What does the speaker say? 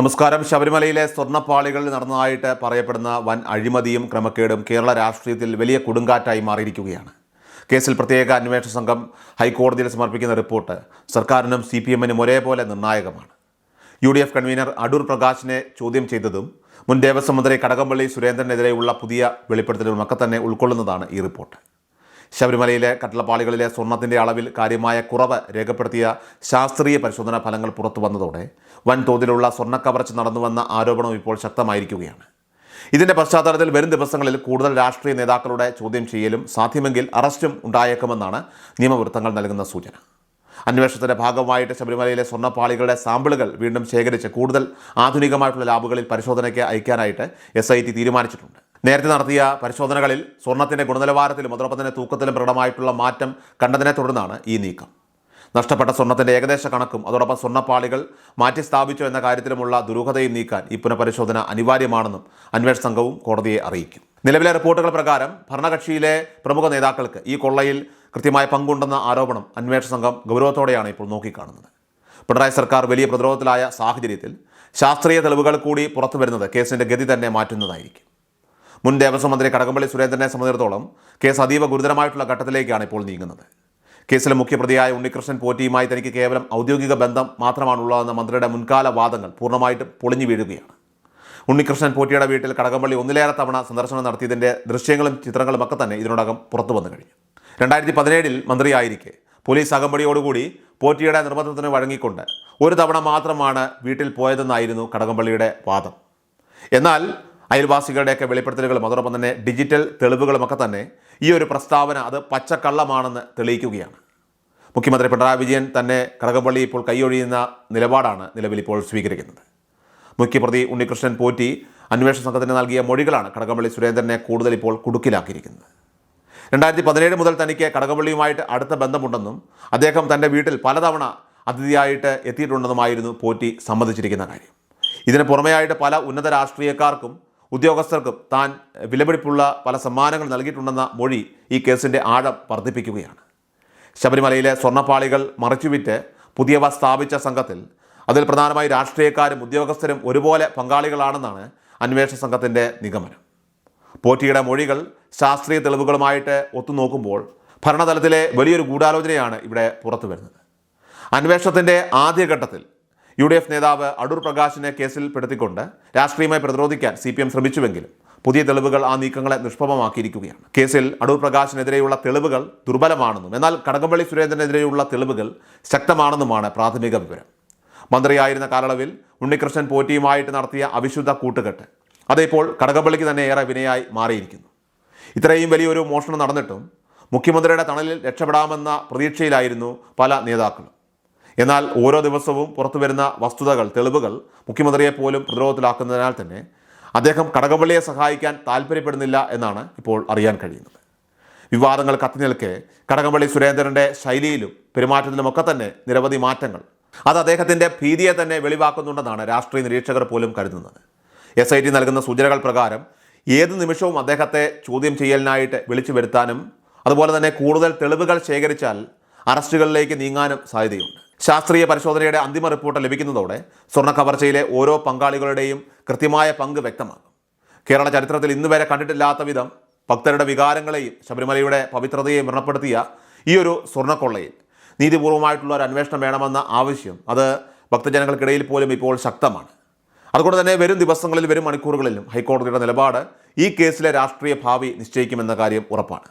നമസ്കാരം. ശബരിമലയിലെ സ്വർണപ്പാളികളിൽ നടന്നതായിട്ട് പറയപ്പെടുന്ന വൻ അഴിമതിയും ക്രമക്കേടും കേരള രാഷ്ട്രീയത്തിൽ വലിയ കൊടുങ്കാറ്റായി മാറിയിരിക്കുകയാണ്. കേസിൽ പ്രത്യേക അന്വേഷണ സംഘം ഹൈക്കോടതിയിൽ സമർപ്പിക്കുന്ന റിപ്പോർട്ട് സർക്കാരിനും സി പി എമ്മിനും ഒരേപോലെ നിർണായകമാണ്. U D F convener Adoor പ്രകാശിനെ ചോദ്യം ചെയ്തതും മുൻ ദേവസ്വം മന്ത്രി കടകംപള്ളി സുരേന്ദ്രനെതിരെയുള്ള പുതിയ വെളിപ്പെടുത്തലുകളും ഒക്കെ തന്നെ ഉൾക്കൊള്ളുന്നതാണ് ഈ റിപ്പോർട്ട്. ശബരിമലയിലെ കട്ടളപ്പാളികളിലെ സ്വർണത്തിന്റെ അളവിൽ കാര്യമായ കുറവ് രേഖപ്പെടുത്തിയ ശാസ്ത്രീയ പരിശോധനാ ഫലങ്ങൾ പുറത്തു വന്നതോടെ വൻതോതിലുള്ള സ്വർണക്കവർച്ച നടന്നുവെന്ന ആരോപണം ഇപ്പോൾ ശക്തമായിരിക്കുകയാണ്. ഇതിന്റെ പശ്ചാത്തലത്തിൽ വരും ദിവസങ്ങളിൽ കൂടുതൽ രാഷ്ട്രീയ നേതാക്കളുടെ ചോദ്യം ചെയ്യലും സാധ്യമെങ്കിൽ അറസ്റ്റും ഉണ്ടായേക്കുമെന്നാണ് നിയമവൃത്തങ്ങൾ നൽകുന്ന സൂചന. അന്വേഷണത്തിന്റെ ഭാഗമായിട്ട് ശബരിമലയിലെ സ്വർണപ്പാളികളുടെ സാമ്പിളുകൾ വീണ്ടും ശേഖരിച്ച് കൂടുതൽ ആധുനികമായിട്ടുള്ള ലാബുകളിൽ പരിശോധനയ്ക്ക് അയക്കാനായിട്ട് എസ് ഐ ടി തീരുമാനിച്ചിട്ടുണ്ട്. നേരത്തെ നടത്തിയ പരിശോധനകളിൽ സ്വർണത്തിന്റെ ഗുണനിലവാരത്തിലും അതോടൊപ്പം തന്നെ തൂക്കത്തിലും പ്രകടമായിട്ടുള്ള മാറ്റം കണ്ടതിനെ തുടർന്നാണ് ഈ നീക്കം. നഷ്ടപ്പെട്ട സ്വർണത്തിന്റെ ഏകദേശ കണക്കും അതോടൊപ്പം സ്വർണപ്പാളികൾ മാറ്റി സ്ഥാപിച്ചു എന്ന കാര്യത്തിലുമുള്ള ദുരൂഹതയും നീക്കാൻ ഈ പുനഃപരിശോധന അനിവാര്യമാണെന്നും അന്വേഷണ സംഘവും കോടതിയെ അറിയിക്കും. നിലവിലെ റിപ്പോർട്ടുകൾ പ്രകാരം ഭരണകക്ഷിയിലെ പ്രമുഖ നേതാക്കൾക്ക് ഈ കൊള്ളയിൽ കൃത്യമായ പങ്കുണ്ടെന്ന ആരോപണം അന്വേഷണ സംഘം ഗൗരവത്തോടെയാണ് ഇപ്പോൾ നോക്കിക്കാണുന്നത്. പിണറായി സർക്കാർ വലിയ പ്രതിരോധത്തിലായ സാഹചര്യത്തിൽ ശാസ്ത്രീയ തെളിവുകൾ കൂടി പുറത്തു വരുന്നത് കേസിന്റെ ഗതി തന്നെ മാറ്റുന്നതായിരിക്കും. മുൻ ദേവസ്വം മന്ത്രി കടകംപള്ളി സുരേന്ദ്രനെ സംബന്ധിച്ചിടത്തോളം കേസ് അതീവ ഗുരുതരമായിട്ടുള്ള ഘട്ടത്തിലേക്കാണ് ഇപ്പോൾ നീങ്ങുന്നത്. കേസിലെ മുഖ്യപ്രതിയായ ഉണ്ണികൃഷ്ണൻ പോറ്റിയുമായി തനിക്ക് കേവലം ഔദ്യോഗിക ബന്ധം മാത്രമാണുള്ളതെന്ന മന്ത്രിയുടെ മുൻകാല വാദങ്ങൾ പൂർണമായിട്ടും പൊളിഞ്ഞു വീഴുകയാണ്. ഉണ്ണികൃഷ്ണൻ പോറ്റിയുടെ വീട്ടിൽ കടകംപള്ളി ഒന്നിലേറെ തവണ സന്ദർശനം നടത്തിയതിന്റെ ദൃശ്യങ്ങളും ചിത്രങ്ങളും ഒക്കെ തന്നെ ഇതിനോടകം പുറത്തു വന്നു കഴിഞ്ഞു. രണ്ടായിരത്തി പതിനേഴിൽ മന്ത്രിയായിരിക്കെ. പോലീസ് അകമ്പടിയോടുകൂടി പോറ്റിയുടെ നിർബന്ധത്തിന് വഴങ്ങിക്കൊണ്ട് ഒരു തവണ മാത്രമാണ് വീട്ടിൽ പോയതെന്നായിരുന്നു കടകംപള്ളിയുടെ വാദം. എന്നാൽ അയൽവാസികളുടെയൊക്കെ വെളിപ്പെടുത്തലുകളും അതോടൊപ്പം തന്നെ ഡിജിറ്റൽ തെളിവുകളുമൊക്കെ തന്നെ ഈ ഒരു പ്രസ്താവന അത് പച്ചക്കള്ളമാണെന്ന് തെളിയിക്കുകയാണ്. മുഖ്യമന്ത്രി പിണറായി വിജയൻ തന്നെ കടകംപള്ളി ഇപ്പോൾ കൈയൊഴിയുന്ന നിലപാടാണ് നിലവിൽ ഇപ്പോൾ സ്വീകരിക്കുന്നത്. മുഖ്യപ്രതി ഉണ്ണികൃഷ്ണൻ പോറ്റി അന്വേഷണ സംഘത്തിന് നൽകിയ മൊഴികളാണ് കടകംപള്ളി സുരേന്ദ്രനെ കൂടുതൽ ഇപ്പോൾ കുടുക്കിലാക്കിയിരിക്കുന്നത്. രണ്ടായിരത്തി പതിനേഴ് മുതൽ തനിക്ക് കടകംപള്ളിയുമായിട്ട് അടുത്ത ബന്ധമുണ്ടെന്നും അദ്ദേഹം തന്റെ വീട്ടിൽ പലതവണ അതിഥിയായിട്ട് എത്തിയിട്ടുണ്ടെന്നുമായിരുന്നു പോറ്റി സമ്മതിച്ചിരിക്കുന്ന കാര്യം. ഇതിന് പുറമെയായിട്ട് പല ഉന്നത രാഷ്ട്രീയക്കാർക്കും ഉദ്യോഗസ്ഥർക്കും താൻ വിലപിടിപ്പുള്ള പല സമ്മാനങ്ങൾ നൽകിയിട്ടുണ്ടെന്ന മൊഴി ഈ കേസിന്റെ ആഴം വർദ്ധിപ്പിക്കുകയാണ്. ശബരിമലയിലെ സ്വർണപ്പാളികൾ മറിച്ചുവിറ്റ് പുതിയവ സ്ഥാപിച്ച സംഘത്തിൽ അതിൽ പ്രധാനമായി രാഷ്ട്രീയക്കാരും ഉദ്യോഗസ്ഥരും ഒരുപോലെ പങ്കാളികളാണെന്നാണ് അന്വേഷണ സംഘത്തിന്റെ നിഗമനം. പോറ്റിയുടെ മൊഴികൾ ശാസ്ത്രീയ തെളിവുകളുമായിട്ട് ഒത്തുനോക്കുമ്പോൾ ഭരണതലത്തിലെ വലിയൊരു ഗൂഢാലോചനയാണ് ഇവിടെ പുറത്തു വരുന്നത് അന്വേഷണത്തിന്റെ ആദ്യഘട്ടത്തിൽ യു ഡി എഫ് നേതാവ് അടൂർ പ്രകാശിനെ കേസിൽ പെടുത്തിക്കൊണ്ട് രാഷ്ട്രീയമായി പ്രതിരോധിക്കാൻ സി പി എം ശ്രമിച്ചുവെങ്കിലും പുതിയ തെളിവുകൾ ആ നീക്കങ്ങളെ നിഷ്പ്രഭമാക്കിയിരിക്കുകയാണ് കേസിൽ അടൂർ പ്രകാശിനെതിരെയുള്ള തെളിവുകൾ ദുർബലമാണെന്നും എന്നാൽ കടകംപള്ളി സുരേന്ദ്രനെതിരെയുള്ള തെളിവുകൾ ശക്തമാണെന്നുമാണ് പ്രാഥമിക വിവരം. മന്ത്രിയായിരുന്ന കാലയളവിൽ ഉണ്ണികൃഷ്ണൻ പോറ്റിയുമായിട്ട് നടത്തിയ അവിശുദ്ധ കൂട്ടുകെട്ട് അതിപ്പോൾ കടകംപള്ളിക്ക് തന്നെ ഏറെ വിനയായി മാറിയിരിക്കുന്നു. ഇത്രയും വലിയൊരു മോഷണം നടന്നിട്ടും മുഖ്യമന്ത്രിയുടെ തണലിൽ രക്ഷപ്പെടാമെന്ന പ്രതീക്ഷയിലായിരുന്നു പല നേതാക്കളും. എന്നാൽ ഓരോ ദിവസവും പുറത്തു വരുന്ന വസ്തുതകൾ തെളിവുകൾ മുഖ്യമന്ത്രിയെ പോലും പ്രതിരോധത്തിലാക്കുന്നതിനാൽ തന്നെ അദ്ദേഹം കടകംപള്ളിയെ സഹായിക്കാൻ താല്പര്യപ്പെടുന്നില്ല എന്നാണ് ഇപ്പോൾ അറിയാൻ കഴിയുന്നത്. വിവാദങ്ങൾ കത്തിനിൽക്കെ കടകംപള്ളി സുരേന്ദ്രന്റെ ശൈലിയിലും പെരുമാറ്റത്തിലുമൊക്കെ തന്നെ നിരവധി മാറ്റങ്ങൾ. അത് അദ്ദേഹത്തിന്റെ ഭീതിയെ തന്നെ വെളിവാക്കുന്നുണ്ടെന്നാണ് രാഷ്ട്രീയ നിരീക്ഷകർ പോലും കരുതുന്നത്. എസ് ഐ ടി നൽകുന്ന സൂചനകൾ പ്രകാരം ഏത് നിമിഷവും അദ്ദേഹത്തെ ചോദ്യം ചെയ്യലിനായിട്ട് വിളിച്ചു വരുത്താനും അതുപോലെ തന്നെ കൂടുതൽ തെളിവുകൾ ശേഖരിച്ചാൽ അറസ്റ്റുകളിലേക്ക് നീങ്ങാനും സാധ്യതയുണ്ട്. ശാസ്ത്രീയ പരിശോധനയുടെ അന്തിമ റിപ്പോർട്ട് ലഭിക്കുന്നതോടെ സ്വർണ കവർച്ചയിലെ ഓരോ പങ്കാളികളുടെയും കൃത്യമായ പങ്ക് വ്യക്തമാകും. കേരള ചരിത്രത്തിൽ ഇന്നുവരെ കണ്ടിട്ടില്ലാത്ത വിധം ഭക്തരുടെ വികാരങ്ങളെയും ശബരിമലയുടെ പവിത്രതയെയും വ്രണപ്പെടുത്തിയ ഈ ഒരു സ്വർണക്കൊള്ളയിൽ നീതിപൂർവമായിട്ടുള്ള ഒരു അന്വേഷണം വേണമെന്ന ആവശ്യം അത് ഭക്തജനങ്ങൾക്കിടയിൽ പോലും ഇപ്പോൾ ശക്തമാണ്. അതുകൊണ്ട് തന്നെ വരും ദിവസങ്ങളിൽ വരും മണിക്കൂറുകളിലും ഹൈക്കോടതിയുടെ നിലപാട് ഈ കേസിലെ രാഷ്ട്രീയ ഭാവി നിശ്ചയിക്കുമെന്ന കാര്യം ഉറപ്പാണ്.